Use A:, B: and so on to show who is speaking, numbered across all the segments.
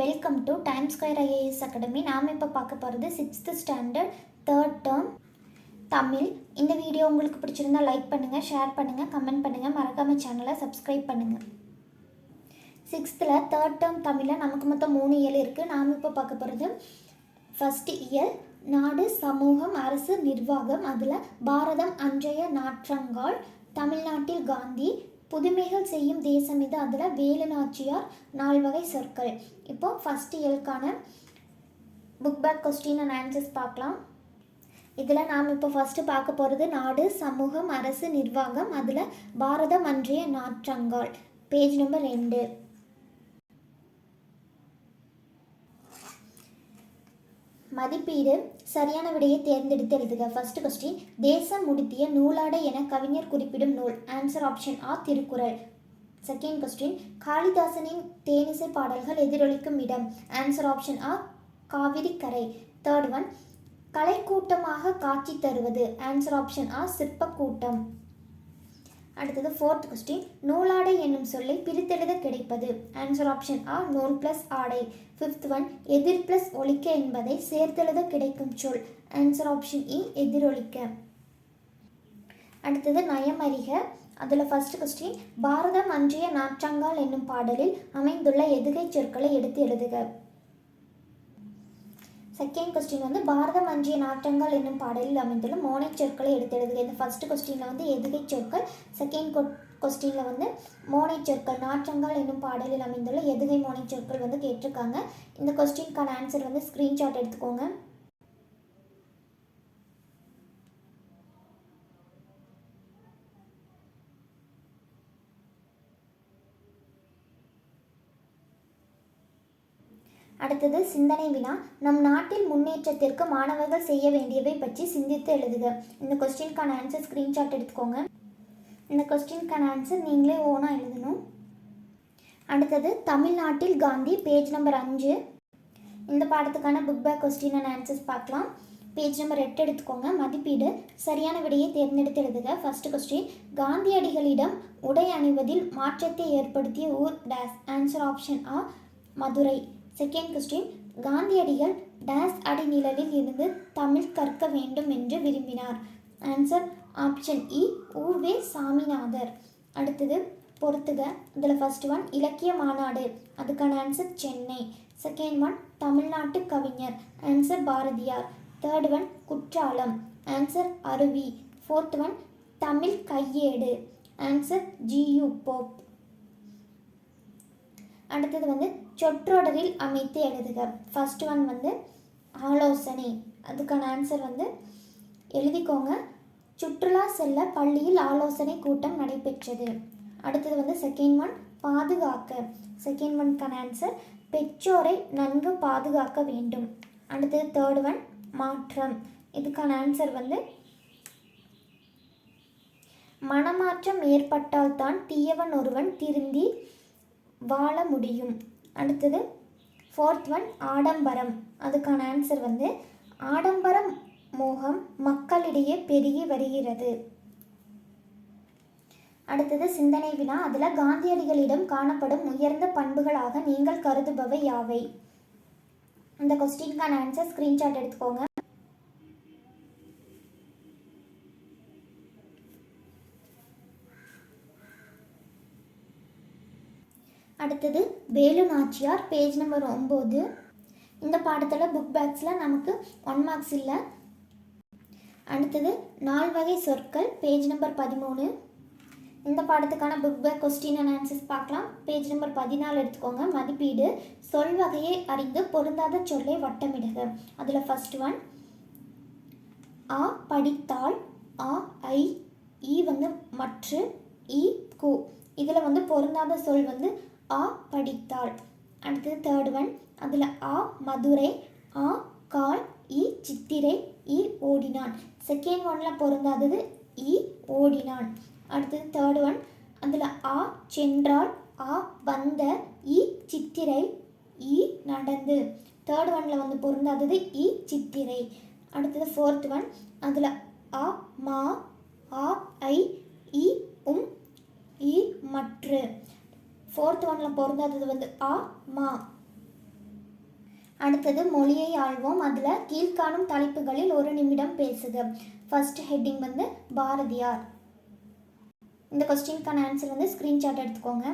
A: Welcome to time square IAS academy நாம் இப்போ பார்க்க போகிறது sixth standard third term Tamil. இந்த வீடியோ உங்களுக்கு பிடிச்சிருந்தா லைக் பண்ணுங்கள் ஷேர் பண்ணுங்கள் கமெண்ட் பண்ணுங்கள் மறக்காமல் சேனலை சப்ஸ்கிரைப் பண்ணுங்கள் சிக்ஸ்த்தில் தேர்ட் டேர்ம் தமிழில் நமக்கு மொத்தம் மூணு இயல் இருக்குது நாம் இப்போ பார்க்க போகிறது ஃபஸ்ட் இயல் நாடு சமூகம் அரசு நிர்வாகம். அதில் பாரதம் அன்றைய நாற்றங்கால் தமிழ்நாட்டில் காந்தி புதுமைகள் செய்யும் தேசம் இது. அதில் வேலு நாச்சியார் நால்வகை சொற்கள். இப்போ first இயலுக்கான book back question and answers பார்க்கலாம். இதில் நாம் இப்போ ஃபஸ்ட்டு பார்க்க போகிறது நாடு சமூகம் அரசு நிர்வாகம். அதில் பாரதம் அன்றைய நாற்றங்கால். பேஜ் நம்பர் ரெண்டு. மதிப்பீடு சரியான விடையை தேர்ந்தெடுத்து எழுதுக. ஃபர்ஸ்ட் கொஸ்டின் தேசம் முடித்திய நூலாடை என கவிஞர் குறிப்பிடும் நூல். ஆன்சர் ஆப்ஷன் ஆ திருக்குறள். செகண்ட் கொஸ்டின் காளிதாசனின் தேனிசை பாடல்கள் எதிரொலிக்கும் இடம். ஆன்சர் ஆப்ஷன் ஆ காவிரி கரை தேர்ட் ஒன் கலைக்கூட்டமாக காட்சி தருவது. ஆன்சர் ஆப்ஷன் ஆ சிற்பக்கூட்டம். அடுத்தது ஃபோர்த் கொஸ்டின் நூலாடை என்னும் சொல்லை பிரித்தெழுத கிடைப்பது. ஆன்சர் ஆப்ஷன் ஆ நூல் ப்ளஸ் ஆடை. ஃபிஃப்த் ஒன் எதிர் ப்ளஸ் ஒலிக்க என்பதை சேர்த்தெழுத கிடைக்கும் சொல். ஆன்சர் ஆப்ஷன் இ எதிரொலிக்க அடுத்தது நயமறிக. அதில் ஃபஸ்ட்டு கொஸ்டின் பாரதம் அன்றைய நாற்றங்கால் என்னும் பாடலில் அமைந்துள்ள எதுகை சொற்களை எடுத்து எழுதுக. செகண்ட் கொஸ்டின் வந்து பாரதம் அஞ்சிய நாட்டங்கள் என்னும் பாடலில் அமைந்துள்ள மோனை சொற்களை எடுத்து இந்த ஃபர்ஸ்ட் கொஸ்டினில் வந்து எதுகை சொற்கள். செகண்ட் கொஸ்டினில் வந்து மோனை சொற்கள் நாற்றங்கள் என்னும் பாடலில் அமைந்துள்ள எதுகை மோனை சொற்கள் வந்து கேட்டிருக்காங்க. இந்த கொஸ்டினுக்கான ஆன்சர் வந்து ஸ்க்ரீன்ஷாட் எடுத்துக்கோங்க. அடுத்தது சிந்தனை வினா. நம் நாட்டில் முன்னேற்றத்திற்கு மாணவர்கள் செய்ய வேண்டியவை பற்றி சிந்தித்து எழுதுக. இந்த கொஸ்டினுக்கான ஆன்சர் ஸ்க்ரீன்ஷாட் எடுத்துக்கோங்க. இந்த கொஸ்டினுக்கான ஆன்சர் நீங்களே ஓனாக எழுதணும். அடுத்தது தமிழ்நாட்டில் காந்தி பேஜ் நம்பர் அஞ்சு. இந்த பாடத்துக்கான book back question and answers பார்க்கலாம். பேஜ் நம்பர் எட்டு எடுத்துக்கோங்க. மதிப்பீடு. சரியான விடையை தேர்ந்தெடுத்து எழுதுக. ஃபர்ஸ்ட் கொஸ்டின் காந்தியடிகளிடம் உடை அணிவதில் மாற்றத்தை ஏற்படுத்திய ஊர் டேஸ் ஆன்சர் ஆப்ஷன் ஆ மதுரை. செகண்ட் கொஸ்டின் காந்தியடிகள் டேஸ் அடிநிழலில் இருந்து தமிழ் கற்க வேண்டும் என்று விரும்பினார். ஆன்சர் ஆப்ஷன் இ ஊவே சாமிநாதர். அடுத்தது பொறுத்துக. இதில் ஃபஸ்ட் ஒன் இலக்கிய மாநாடு. அதுக்கான ஆன்சர் சென்னை. செகண்ட் ஒன் தமிழ்நாட்டு கவிஞர். Answer Bharathiyar. Third one Courtallam. Answer அருவி. ஃபோர்த் ஒன் தமிழ் கையேடு. ஆன்சர் ஜியு போப் அடுத்தது வந்து சொற்றொடரில் அமைத்து எழுதுக. ஃபர்ஸ்ட் ஒன் வந்து ஆலோசனை. அதுக்கான ஆன்சர் வந்து எழுதிக்கோங்க. சுற்றுலா செல்ல பள்ளியில் ஆலோசனை கூட்டம் நடைபெற்றது. அடுத்தது வந்து செகண்ட் ஒன் பாதுகாக்க. செகண்ட் ஒன்க்கான ஆன்சர் பெற்றோரை நன்கு பாதுகாக்க வேண்டும். அடுத்தது தேர்ட் ஒன் மாற்றம். இதுக்கான ஆன்சர் வந்து மனமாற்றம் ஏற்பட்டால் தான் தீயவன் ஒருவன் திருந்தி வாழ முடியும். அடுத்தது ஃபோர்த் ஒன் ஆடம்பரம். அதுக்கான ஆன்சர் வந்து ஆடம்பரம் மோகம் மக்களிடையே பெருகி வருகிறது. அடுத்தது சிந்தனை வினா. அதில் காந்தியடிகளிடம் காணப்படும் உயர்ந்த பண்புகளாக நீங்கள் கருதுபவை யாவை? இந்த கொஸ்டின்கான ஆன்சர் ஸ்க்ரீன்ஷாட் எடுத்துக்கோங்க. அடுத்தது வேலு நாச்சியார் பேஜ் நம்பர் ஒம்பது இந்த பாடத்தில் புக் பேக்ஸில் நமக்கு ஒன் மார்க்ஸ் இல்லை. அடுத்தது நால்வகை சொற்கள் பேஜ் நம்பர் பதிமூணு. இந்த பாடத்துக்கான book back question and answers பார்க்கலாம். பேஜ் நம்பர் பதினாலு எடுத்துக்கோங்க. மதிப்பீடு சொல் வகையை அறிந்து பொருந்தாத சொல்லை வட்டமிடுக. அதில் ஃபஸ்ட் ஒன் ஆ படித்தால் ஆ ஐ ஈ வந்து மற்று இ கு. இதில் வந்து பொருந்தாத சொல் வந்து ஆ படித்தாள். அடுத்தது தேர்ட் ஒன் அதில் ஆ மதுரை ஆ கால் இ சித்திரை இ ஓடினான். செகண்ட் ஒனில் பொருந்தாதது இ ஓடினான். அடுத்தது தேர்ட் ஒன் அதில் ஆ சென்றால் ஆ வந்த இ சித்திரை இ நடந்து. தேர்ட் ஒனில் வந்து பொருந்தாதது இ சித்திரை. அடுத்தது ஃபோர்த் ஒன் அதில் ஆ மா ஆ ஐ இ உம் இ மற்று. ஃபோர்த் ஒன்ல பொருந்தாதது வந்து ஆ மா. அடுத்தது மொழியை ஆழ்வோம் அதில் கீழ்காணும் தலைப்புகளில் ஒரு நிமிடம் பேசுக ஃபர்ஸ்ட் ஹெட்டிங் வந்து பாரதியார். இந்த கொஸ்டினுக்கான ஆன்சர் வந்து ஸ்க்ரீன்ஷாட் எடுத்துக்கோங்க.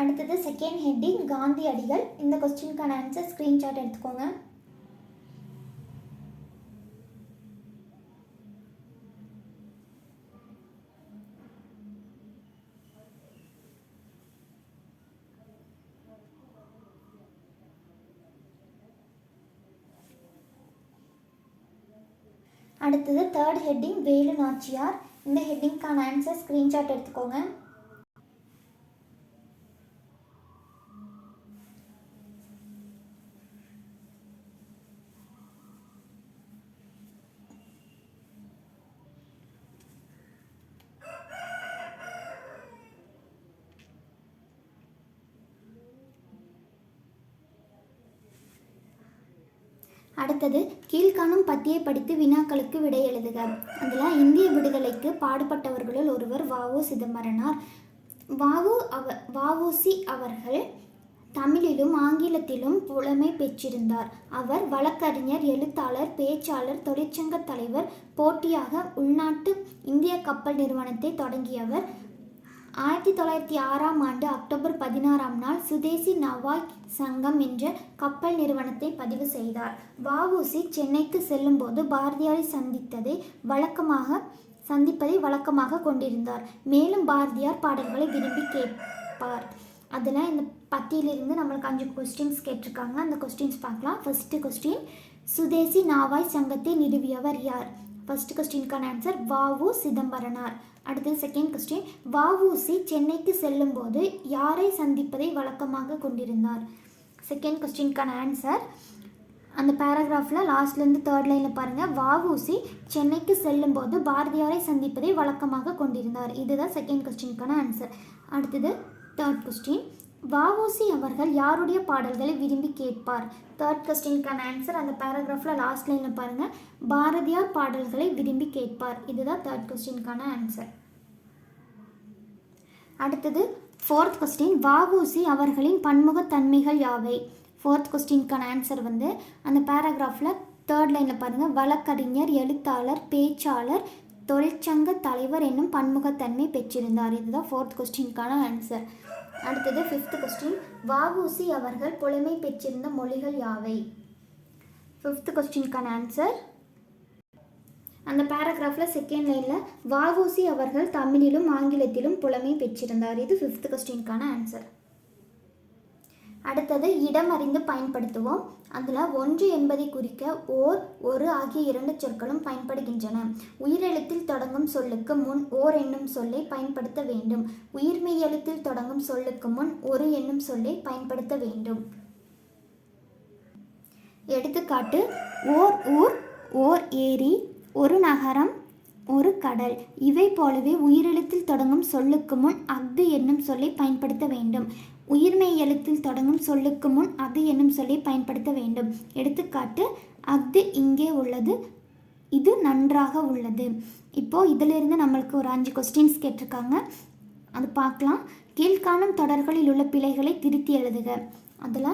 A: அடுத்தது செகண்ட் ஹெட்டிங் காந்தி அடிகள். இந்த கொஸ்டினுக்கான ஆன்சர் ஸ்க்ரீன்ஷாட் எடுத்துக்கோங்க. அடுத்தது தேர்ட் ஹெட்டிங் வேலு நாச்சியார். இந்த ஹெட்டிங்க்கான ஆன்சர் ஸ்க்ரீன்ஷாட் எடுத்துக்கோங்க. அடுத்தது கீழ்காணும் பத்தியை படித்து வினாக்களுக்கு விடை எழுதுக. அதில் இந்திய விடுதலைக்கு பாடுபட்டவர்களுள் ஒருவர் வாவு சிதம்பரனார். வாவு அவ வஉசி அவர்கள் தமிழிலும் ஆங்கிலத்திலும் புலமை பெற்றிருந்தார். அவர் வழக்கறிஞர் எழுத்தாளர் பேச்சாளர் தொழிற்சங்க தலைவர் போட்டியாக உள்நாட்டு இந்திய கப்பல் நிறுவனத்தை தொடங்கியவர். ஆயிரத்தி தொள்ளாயிரத்தி ஆறாம் ஆண்டு அக்டோபர் பதினாறாம் நாள் சுதேசி நவாய் சங்கம் என்ற கப்பல் நிறுவனத்தை பதிவு செய்தார். வஉசி சென்னைக்கு செல்லும்போது பாரதியாரை சந்தித்ததை வழக்கமாக சந்திப்பதை வழக்கமாக கொண்டிருந்தார். மேலும் பாரதியார் பாடல்களை விரும்பி கேட்பார். அதில் இந்த பத்தியிலிருந்து நம்மளுக்கு அஞ்சு கொஸ்டின்ஸ் கேட்டிருக்காங்க. அந்த கொஸ்டின்ஸ் பார்க்கலாம். ஃபர்ஸ்ட் கொஸ்டின் சுதேசி நாவாய் சங்கத்தை நிறுவியவர் யார்? ஃபர்ஸ்ட் கொஸ்டினுக்கான ஆன்சர் வாவு சிதம்பரனார். அடுத்தது செகண்ட் கொஸ்டின் வாவூசி சென்னைக்கு செல்லும் போது யாரை சந்திப்பதை வழக்கமாக கொண்டிருந்தார்? செகண்ட் கொஸ்டினுக்கான ஆன்சர் அந்த பேராகிராஃபில் லாஸ்ட்லேருந்து தேர்ட் லைனில் பாருங்கள் வாவூசி சென்னைக்கு செல்லும்போது பாரதியாரை சந்திப்பதை வழக்கமாக கொண்டிருந்தார். இதுதான் செகண்ட் கொஸ்டினுக்கான ஆன்சர் அடுத்தது தேர்ட் கொஸ்டின் வஉசி அவர்கள் யாருடைய பாடல்களை விரும்பி கேட்பார்? தேர்ட் கொஸ்டினுக்கான ஆன்சர் அந்த பேராகிராஃபில் லாஸ்ட் லைனில் பாருங்கள் பாரதியார் பாடல்களை விரும்பி கேட்பார். இதுதான் தேர்ட் கொஸ்டினுக்கான ஆன்சர் அடுத்தது ஃபோர்த் கொஸ்டின் வாவூசி அவர்களின் பன்முகத்தன்மைகள் யாவை? ஃபோர்த் கொஸ்டினுக்கான ஆன்சர் வந்து அந்த பேராகிராஃபில் தேர்ட் லைனில் பாருங்கள் வழக்கறிஞர் எழுத்தாளர் பேச்சாளர் தொழிற்சங்க தலைவர் என்னும் பன்முகத்தன்மை பெற்றிருந்தார். இதுதான் ஃபோர்த் கொஸ்டினுக்கான ஆன்சர் அடுத்தது ஃபிஃப்த் கொஸ்டின் வஉசி அவர்கள் புலமை பெற்றிருந்த மொழிகள் யாவை? ஃபிஃப்த் கொஸ்டினுக்கான ஆன்சர் அந்த பேராகிராஃபில் செகண்ட் லைனில் வஉசி அவர்கள் தமிழிலும் ஆங்கிலத்திலும் புலமை பெற்றிருந்தார். இது ஃபிஃப்த் கொஸ்டினுக்கான ஆன்சர் அடுத்தது இடம் அறிந்து பயன்படுத்துவோம். அதில் ஒன்று என்பதை குறிக்க ஓர் ஒரு ஆகிய இரண்டு சொற்களும் பயன்படுகின்றன. உயிரெழுத்தில் தொடங்கும் சொல்லுக்கு முன் ஓர் என்னும் சொல்லை பயன்படுத்த வேண்டும். உயிர்மெய் எழுத்தில் தொடங்கும் சொல்லுக்கு முன் ஒரு என்னும் சொல்லை பயன்படுத்த வேண்டும். எடுத்துக்காட்டு ஓர் ஊர் ஓர் ஏரி ஒரு நகரம் ஒரு கடல். இவை போலவே உயிரெழுத்தில் தொடங்கும் சொல்லுக்கு முன் அஃது என்னும் சொல்லை பயன்படுத்த வேண்டும். உயிர்மெய் எழுத்தில் தொடங்கும் சொல்லுக்கு முன் அது என்னும் சொல்லை பயன்படுத்த வேண்டும். எடுத்துக்காட்டு அது இங்கே உள்ளது இது நன்றாக உள்ளது. இப்போது இதிலிருந்து நம்மளுக்கு ஒரு அஞ்சு கொஸ்டின்ஸ் கேட்டிருக்காங்க. அது பார்க்கலாம். கீழ்காணும் தொடர்களில் உள்ள பிழைகளை திருத்தி எழுதுக. அதில்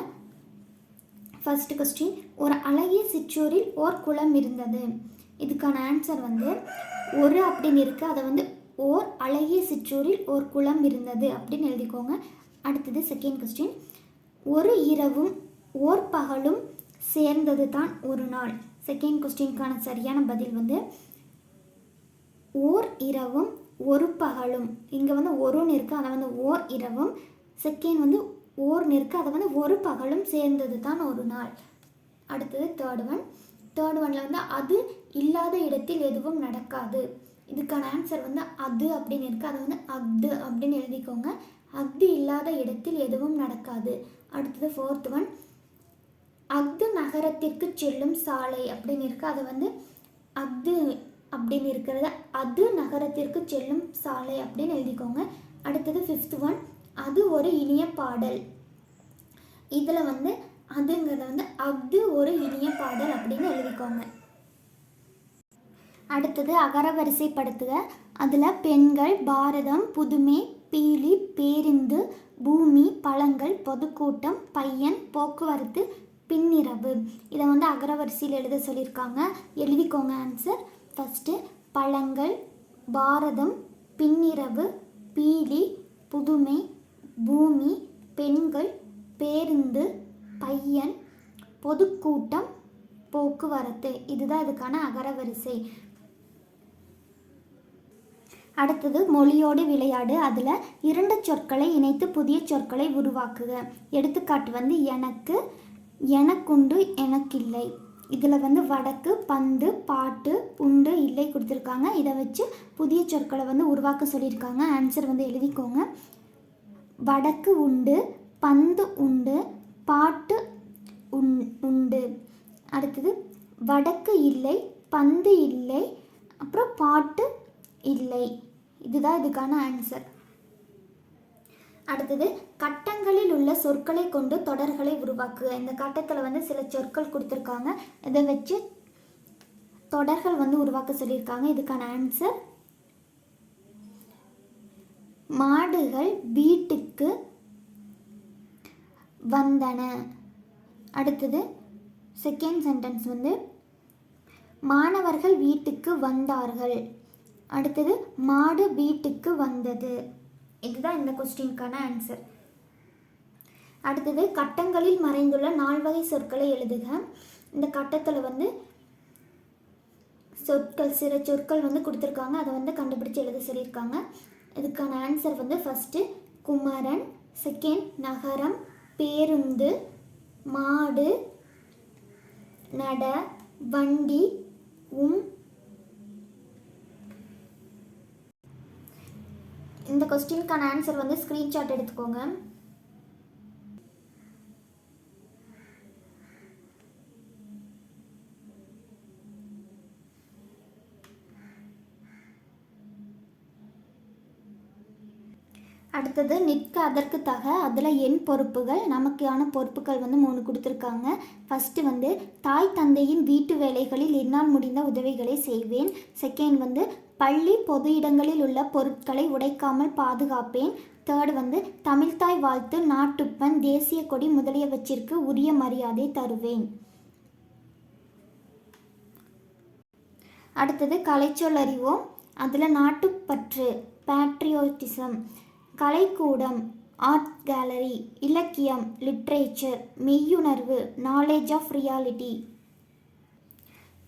A: ஃபர்ஸ்ட் கொஸ்டின் ஒரு அழகிய சிற்றூரில் ஓர் குளம் இருந்தது. இதுக்கான ஆன்சர் வந்து ஒரு அப்படின்னு இருக்குது அதை வந்து ஓர் அழகிய சிற்றூரில் ஓர் குளம் இருந்தது அப்படின்னு எழுதிக்கோங்க. அடுத்தது செகண்ட் கொஸ்டின் ஒரு இரவும் ஓர் பகலும் சேர்ந்தது தான் ஒரு நாள். செகண்ட் கொஸ்டினுக்கான சரியான பதில் வந்து ஓர் இரவும் ஒரு பகலும். இங்கே வந்து ஒருன்னு இருக்குது அதை வந்து ஓர் இரவும். செகண்ட் வந்து ஓர்னு இருக்குது அதை வந்து ஒரு பகலும் சேர்ந்தது தான் ஒரு நாள். அடுத்தது தேர்ட் ஒன் தேர்ட் ஒனில் வந்து அது இல்லாத இடத்தில் எதுவும் நடக்காது. இதுக்கான ஆன்சர் வந்து அது அப்படின்னு இருக்குது அதை வந்து அஃது அப்படின்னு எழுதிக்கோங்க. அஃது இல்லாத இடத்தில் எதுவும் நடக்காது. அடுத்தது ஃபோர்த் ஒன் அஃது நகரத்திற்கு செல்லும் சாலை அப்படின்னு இருக்குது அதை வந்து அஃது அப்படின்னு இருக்கிறத. அது நகரத்திற்கு செல்லும் சாலை அப்படின்னு எழுதிக்கோங்க. அடுத்தது ஃபிஃப்த் ஒன் அது ஒரு இனிய பாடல். இதில் வந்து அதுங்கிறத வந்து அது ஒரு இனிய பாடல் அப்படின்னு எழுதிக்கோங்க. அடுத்தது அகரவரிசைப்படுத்துக. அதில் பெண்கள் பாரதம் புதுமை பீலி பேருந்து பூமி பழங்கள் பொதுக்கூட்டம் பையன் போக்குவரத்து பின்னிரவு. இதை வந்து அகரவரிசையில் எழுத சொல்லியிருக்காங்க. எழுதிக்கோங்க ஆன்சர் ஃபஸ்ட்டு பழங்கள் பாரதம் பின்னிரவு பீலி புதுமை பூமி பெண்கள் பேருந்து பையன் பொதுக்கூட்டம் போக்குவரத்து. இதுதான் இதுக்கான அகரவரிசை. அடுத்தது மொழியோடு விளையாடு. அதில் இரண்டு சொற்களை இணைத்து புதிய சொற்களை உருவாக்குக. எடுத்துக்காட்டு வந்து எனக்கு எனக்குண்டு எனக்கில்லை. இதில் வந்து வடக்கு பந்து பாட்டு உண்டு இல்லை கொடுத்துருக்காங்க. இதை வச்சு புதிய சொற்களை வந்து உருவாக்க சொல்லியிருக்காங்க. ஆன்சர் வந்து எழுதிக்கோங்க. வடக்கு உண்டு பந்து உண்டு பாட்டு உண் உண்டு. அடுத்தது வடக்கு இல்லை பந்து இல்லை அப்புறம் பாட்டு இல்லை. இதுதான் இதுக்கான ஆன்சர் அடுத்தது கட்டங்களில் உள்ள சொற்களை கொண்டு தொடர்களை உருவாக்குக. இந்த கட்டத்தில் வந்து சில சொற்கள் கொடுத்துருக்காங்க. இதை வச்சு தொடர்கள் வந்து உருவாக்க சொல்லியிருக்காங்க. இதுக்கான ஆன்சர் மாடுகள் வீட்டுக்கு வந்தன. அடுத்தது செகண்ட் சென்டென்ஸ் வந்து மாணவர்கள் வீட்டுக்கு வந்தார்கள். அடுத்தது மாடு வீட்டுக்கு வந்தது. இதுதான் இந்த கொஸ்டினுக்கான ஆன்சர் அடுத்தது கட்டங்களில் மறைந்துள்ள நால்வகை சொற்களை எழுதுக. இந்த கட்டத்தில் வந்து சொற்கள் சில சொற்கள் வந்து கொடுத்துருக்காங்க. அதை வந்து கண்டுபிடிச்சு எழுத சொல்லியிருக்காங்க. இதுக்கான ஆன்சர் வந்து ஃபஸ்ட்டு குமரன் செகண்ட் நகரம் பேருந்து மாடு நட வண்டி உம் இந்த கொஸ்டினுக்கான ஆன்சர் வந்து ஸ்க்ரீன்ஷாட் எடுத்துக்கோங்க. அடுத்தது நிற்க அதற்கு தக அதில் என் பொறுப்புகள் நமக்கான பொறுப்புகள் வந்து மூணு கொடுத்துருக்காங்க. ஃபஸ்ட்டு வந்து தாய் தந்தையின் வீட்டு வேலைகளில் என்னால் முடிந்த உதவிகளை செய்வேன். செகண்ட் வந்து பள்ளி பொது இடங்களில் உள்ள பொருட்களை உடைக்காமல் பாதுகாப்பேன். தேர்ட் வந்து தமிழ்தாய் வாழ்த்து நாட்டுப்பன் தேசிய கொடி முதலியவற்றிற்கு உரிய மரியாதை தருவேன். அடுத்தது கலைச்சொல் அறிவோம். அதில் நாட்டுப்பற்று பேட்ரியோட்டிசம் கலைக்கூடம் ஆர்ட் கேலரி இலக்கியம் லிட்ரேச்சர் மெய்யுணர்வு knowledge of reality